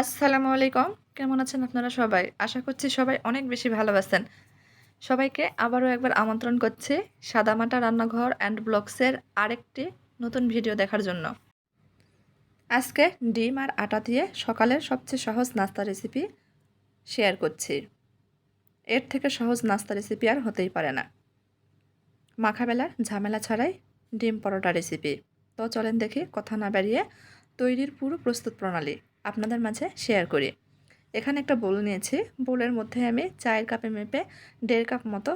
আসসালামু আলাইকুম। কেমন আছেন আপনারা সবাই? আশা করছি সবাই অনেক বেশি ভালো আছেন। সবাইকে আবারও একবার আমন্ত্রণ করছি সাদামাটা রান্নাঘর অ্যান্ড ব্লগসের আরেকটি নতুন ভিডিও দেখার জন্য। আজকে ডিম আর আটা দিয়ে সকালের সবচেয়ে সহজ নাস্তা রেসিপি শেয়ার করছি। এর থেকে সহজ নাস্তা রেসিপি আর হতেই পারে না। মাখাবেলার ঝামেলা ছাড়াই ডিম পরোটা রেসিপি। তো চলেন দেখি কথা না বাড়িয়ে তৈরির পুরো প্রস্তুত প্রণালী। আপনাদের মাঝে শেয়ার করি। এখানে একটা বোল নিয়েছি। বোলের মধ্যে আমি চায়ের কাপে মেপে দেড় কাপ মতো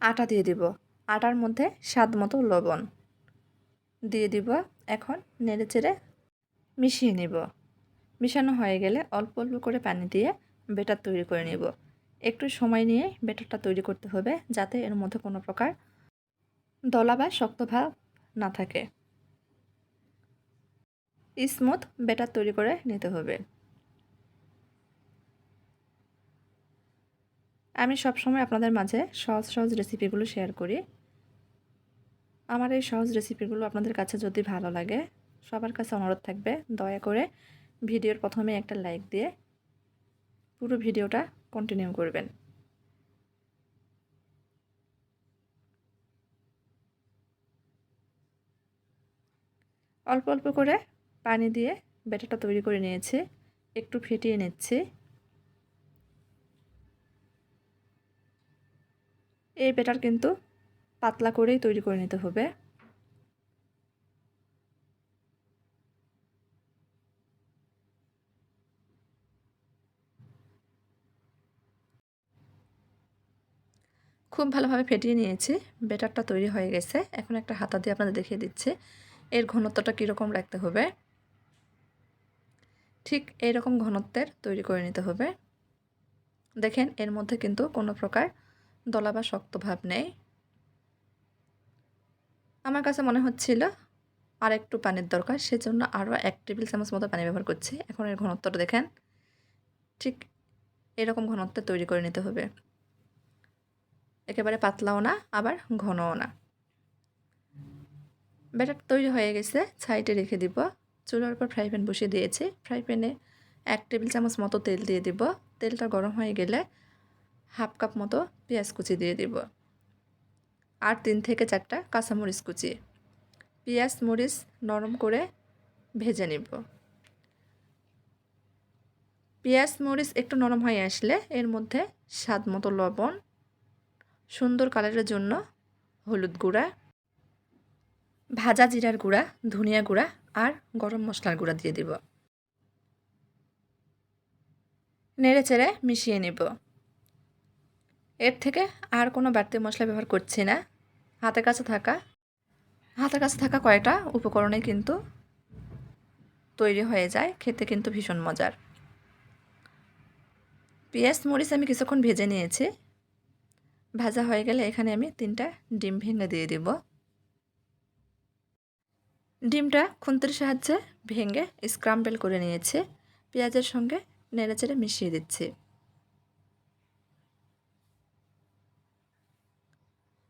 আটা দিয়ে দিব। আটার মধ্যে স্বাদ মতো লবণ দিয়ে দিব। এখন নেড়ে চেড়ে মিশিয়ে নিব। মিশানো হয়ে গেলে অল্প অল্প করে পানি দিয়ে বেটার তৈরি করে নিব। একটু সময় নিয়ে বেটারটা তৈরি করতে হবে যাতে এর মধ্যে কোনো প্রকার দলা বা শক্ত ভাব না থাকে। স্মুথ বেটার তৈরি করে নিতে হবে। আমি সবসময় আপনাদের মাঝে সহজ সহজ রেসিপিগুলো শেয়ার করি। আমার এই সহজ রেসিপিগুলো আপনাদের কাছে যদি ভালো লাগে, সবার কাছে অনুরোধ থাকবে, দয়া করে ভিডিওর প্রথমে একটা লাইক দিয়ে পুরো ভিডিওটা কন্টিনিউ করবেন। অল্প অল্প করে পানি দিয়ে ব্যাটারটা তৈরি করে নিয়েছি, একটু ফেটিয়ে নিচ্ছি। এই ব্যাটার কিন্তু পাতলা করেই তৈরি করে নিতে হবে। খুব ভালোভাবে ফেটিয়ে নিয়েছি, ব্যাটারটা তৈরি হয়ে গেছে। এখন একটা হাতা দিয়ে আপনাদের দেখিয়ে দিচ্ছে। এর ঘনত্বটা কীরকম রাখতে হবে? ঠিক এইরকম ঘনত্বের তৈরি করে নিতে হবে। দেখেন, এর মধ্যে কিন্তু কোনো প্রকার দলা বা শক্ত ভাব নেই। আমার কাছে মনে হচ্ছিল আর একটু পানির দরকার, সেজন্য আরও এক টেবিল চামচ মতো পানি ব্যবহার করছি। এখন এর ঘনত্বটা দেখেন, ঠিক এরকম ঘনত্বের তৈরি করে নিতে হবে। একেবারে পাতলাও না, আবার ঘনও না। ব্যাটার তৈরি হয়ে গেছে, সাইডে রেখে দিব। চুলার উপর ফ্রাই প্যান বসিয়ে দিয়েছি। ফ্রাই প্যানে এক টেবিল চামচ মতো তেল দিয়ে দিব। তেলটা গরম হয়ে গেলে হাফ কাপ মতো পেঁয়াজ কুচি দিয়ে দিব আর তিন থেকে চারটা কাঁচামরিচ কুচি। পেঁয়াজ, মরিচ নরম করে ভেজে নিব। পেঁয়াজ, মরিচ একটু নরম হয়ে আসলে এর মধ্যে স্বাদ মতো লবণ, সুন্দর কালারের জন্য হলুদ গুঁড়া, ভাজা জিরার গুঁড়া, ধনিয়া গুঁড়া আর গরম মশলার গুঁড়া দিয়ে দিব। নেড়ে চেড়ে মিশিয়ে নেব। এর থেকে আর কোনো বাড়তি মশলা ব্যবহার করছি না। হাতের কাছে থাকা, হাতের কাছে থাকা কয়েকটা উপকরণে কিন্তু তৈরি হয়ে যায়, খেতে কিন্তু ভীষণ মজার। পেঁয়াজ, মরিচ আমি কিছুক্ষণ ভেজে নিয়েছি। ভাজা হয়ে গেলে এখানে আমি তিনটা ডিম ভেঙে দিয়ে দিব। ডিমটা খুন্তির সাহায্যে ভেঙে স্ক্রাম্বেল করে নিয়েছে। পেঁয়াজের সঙ্গে নেড়েচেড়ে মিশিয়ে দিচ্ছি।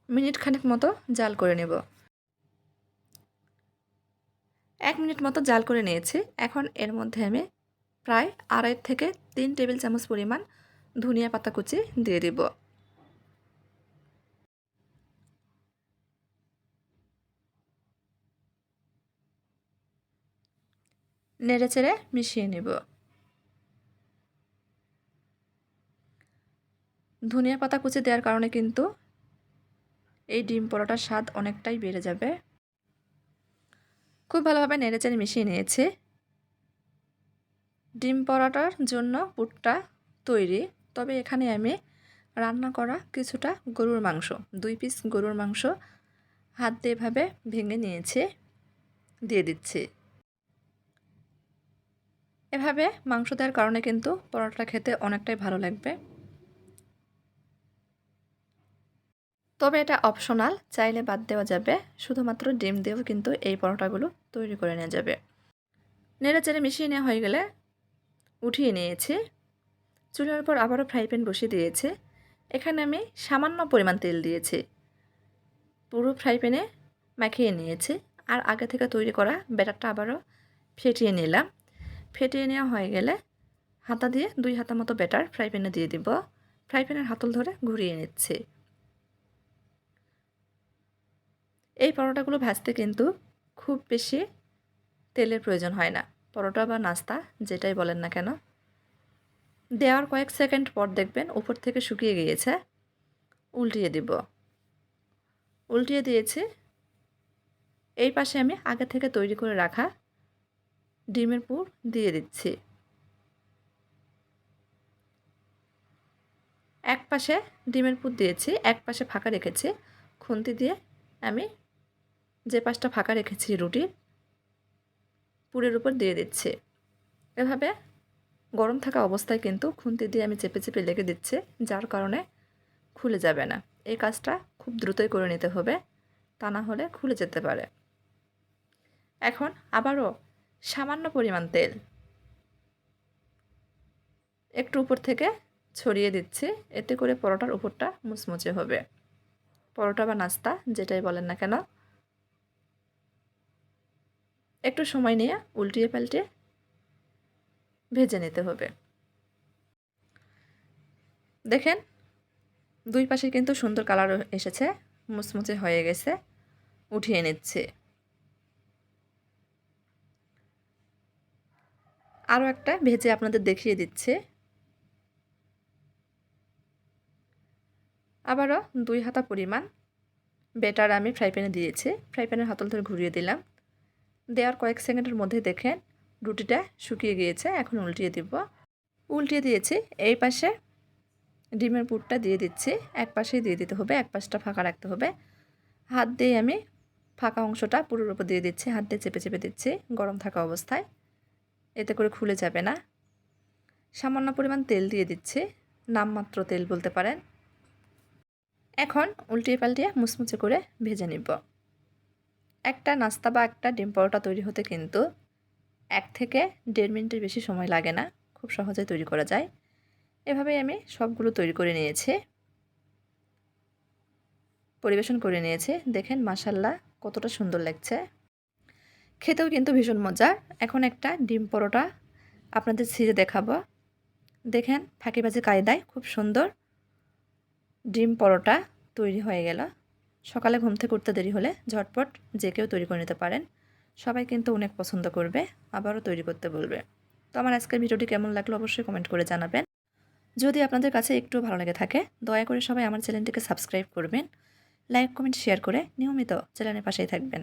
মিনিট খানেক মতো জাল করে নেব। এক মিনিট মতো জাল করে নিয়েছি। এখন এর মধ্যে আমি প্রায় আড়াই থেকে তিন টেবিল চামচ পরিমাণ ধনিয়া পাতা কুচি দিয়ে দিব। নেড়ে চেড়ে মিশিয়ে নেব। ধনিয়া পাতা কুচি দেওয়ার কারণে কিন্তু এই ডিম পরোটার স্বাদ অনেকটাই বেড়ে যাবে। খুব ভালোভাবে নেড়ে চেড়ে মিশিয়ে নিয়েছি। ডিম পরোটার জন্য পুটটা তৈরি, তবে এখানে আমি রান্না করা কিছুটা গরুর মাংস, দুই পিস গরুর মাংস হাত দিয়ে এভাবে ভেঙে নিয়েছে, দিয়ে দিচ্ছি। এভাবে মাংস দেওয়ার কারণে কিন্তু পরোটা খেতে অনেকটাই ভালো লাগবে। তবে এটা অপশনাল চাইলে বাদ দেওয়া যাবে। শুধুমাত্র ডিম দিয়েও কিন্তু এই পরোটাগুলো তৈরি করে নেওয়া যাবে। নেড়ে চেড়ে মিশিয়ে নেওয়া হয়ে গেলে উঠিয়ে নিয়েছি। চুলার উপর আবারও ফ্রাই প্যান বসিয়ে দিয়েছি। এখানে আমি সামান্য পরিমাণ তেল দিয়েছি। পুরো ফ্রাই প্যানে মাখিয়ে নিয়েছি। আর আগে থেকে তৈরি করা ব্যাটারটা আবারও ফেটিয়ে নিলাম। ফেটিয়ে নেওয়া হয়ে গেলে হাতা দিয়ে দুই হাতা মতো ব্যাটার ফ্রাই প্যানে দিয়ে দিব। ফ্রাই প্যানের হাতল ধরে ঘুরিয়ে নিচ্ছি। এই পরোটাগুলো ভাজতে কিন্তু খুব বেশি তেলের প্রয়োজন হয় না। পরোটা বা নাস্তা যেটাই বলেন না কেন। দেওয়ার কয়েক সেকেন্ড পর দেখবেন উপর থেকে শুকিয়ে গিয়েছে। উল্টিয়ে দিব। উল্টিয়ে দিয়েছি। এই পাশে আমি আগে থেকে তৈরি করে রাখা ডিমের পুর দিয়ে দিচ্ছি। এক পাশে ডিমের পুর দিয়েছি, এক পাশে ফাঁকা রেখেছি। খুন্তি দিয়ে আমি যে পাশটা ফাঁকা রেখেছি রুটির পুরের উপর দিয়ে দিচ্ছি। এভাবে গরম থাকা অবস্থায় কিন্তু খুন্তি দিয়ে আমি চেপে চেপে লেগে দিচ্ছি, যার কারণে খুলে যাবে না। এই কাজটা খুব দ্রুতই করে নিতে হবে, তা না হলে খুলে যেতে পারে। এখন আবারও সামান্য পরিমাণ তেল একটু উপর থেকে ছড়িয়ে দিচ্ছি। এতে করে পরোটার উপরটা মুচমুচে হবে। পরোটা বা নাস্তা যেটাই বলেন না কেন। একটু সময় নিয়ে উল্টিয়ে পাল্টিয়ে ভেজে নিতে হবে। দেখেন, দুই পাশে কিন্তু সুন্দর কালার এসেছে, মুচমুচে হয়ে গেছে। উঠিয়ে নিচ্ছে। আরও একটা ভেজে আপনাদের দেখিয়ে দিচ্ছে। আবারও দুই হাতা পরিমাণ বেটার আমি ফ্রাই প্যানে দিয়েছি। ফ্রাই প্যানের হাতল ধরে ঘুরিয়ে দিলাম। দেওয়ার কয়েক সেকেন্ডের মধ্যে দেখেন রুটিটা শুকিয়ে গিয়েছে, এখন উল্টিয়ে দিব। উল্টিয়ে দিয়েছি, এই পাশে ডিমের পুরটা দিয়ে দিচ্ছি, এক পাশেই দিয়ে দিতে হবে, এক পাশটা ফাঁকা রাখতে হবে। হাত দিয়ে আমি ফাঁকা অংশটা পুরোর উপর দিয়ে দিচ্ছি, হাত দিয়ে চেপে চেপে দিচ্ছি গরম থাকা অবস্থায়। এতে করে খুলে যাবে না। সামান্য পরিমাণ তেল দিয়ে দিচ্ছি। নামমাত্র তেল বলতে পারেন। এখন উল্টিয়ে পাল্টিয়ে মুচমুচে করে ভেজে নিব। একটা নাস্তা বা একটা ডিম পরোটা তৈরি হতে কিন্তু এক থেকে দেড় মিনিটের বেশি সময় লাগে না। খুব সহজে তৈরি করা যায়। এভাবেই আমি সবগুলো তৈরি করে নিয়েছি। পরিবেশন করে নিয়েছি। দেখেন মাসাল্লাহ কতটা সুন্দর লাগছে। খেতেও কিন্তু ভীষণ মজার এখন একটা ডিম পরোটা আপনাদের ছিঁড়ে দেখাবো। দেখেন, ফাঁকিবাজি কায়দায় খুব সুন্দর ডিম পরোটা তৈরি হয়ে গেল। সকালে ঘুম থেকে উঠতে দেরি হলে ঝটপট যে কেউ তৈরি করে নিতে পারেন। সবাই কিন্তু অনেক পছন্দ করবে, আবারও তৈরি করতে বলবে। তো আমার আজকের ভিডিওটি কেমন লাগল অবশ্যই কমেন্ট করে জানাবেন। যদি আপনাদের কাছে একটু ভালো লেগে থাকে, দয়া করে সবাই আমার চ্যানেলটিকে সাবস্ক্রাইব করবেন। লাইক কমেন্ট শেয়ার করে নিয়মিত চ্যানেলের পাশেই থাকবেন।